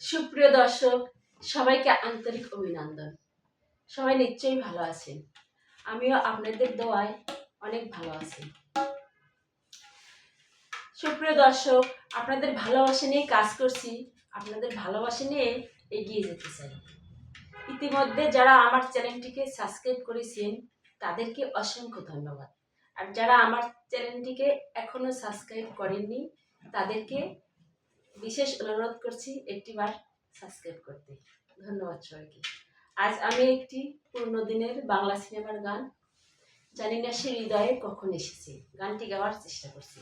সুপ্রিয় দর্শক, সবাইকে আন্তরিক অভিনন্দন। সবাই নিশ্চয়ই ভালো আছেন। আমিও আপনাদের দোয়ায় অনেক ভালো আছি। সুপ্রিয় দর্শক, আপনাদের ভালোবাসা নিয়ে কাজ করছি, আপনাদের ভালোবাসা নিয়ে এগিয়ে যেতে চাই। ইতিমধ্যে যারা আমার চ্যানেলটিকে সাবস্ক্রাইব করেছেন, তাদেরকে অসংখ্য ধন্যবাদ। আর যারা আমার চ্যানেলটিকে এখনও সাবস্ক্রাইব করেননি, তাদেরকে বিশেষ অনুরোধ করছি একটি বার সাবস্ক্রাইব করতে। ধন্যবাদ সবাইকে। আজ আমি একটি পুরনো দিনের বাংলা সিনেমার গান। জানি না সে হৃদয়ে কখন এসেছে। গানটি গাওয়ার চেষ্টা করছি।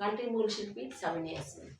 গানটির মূল শিল্পী সামিনী ইয়াসমিন।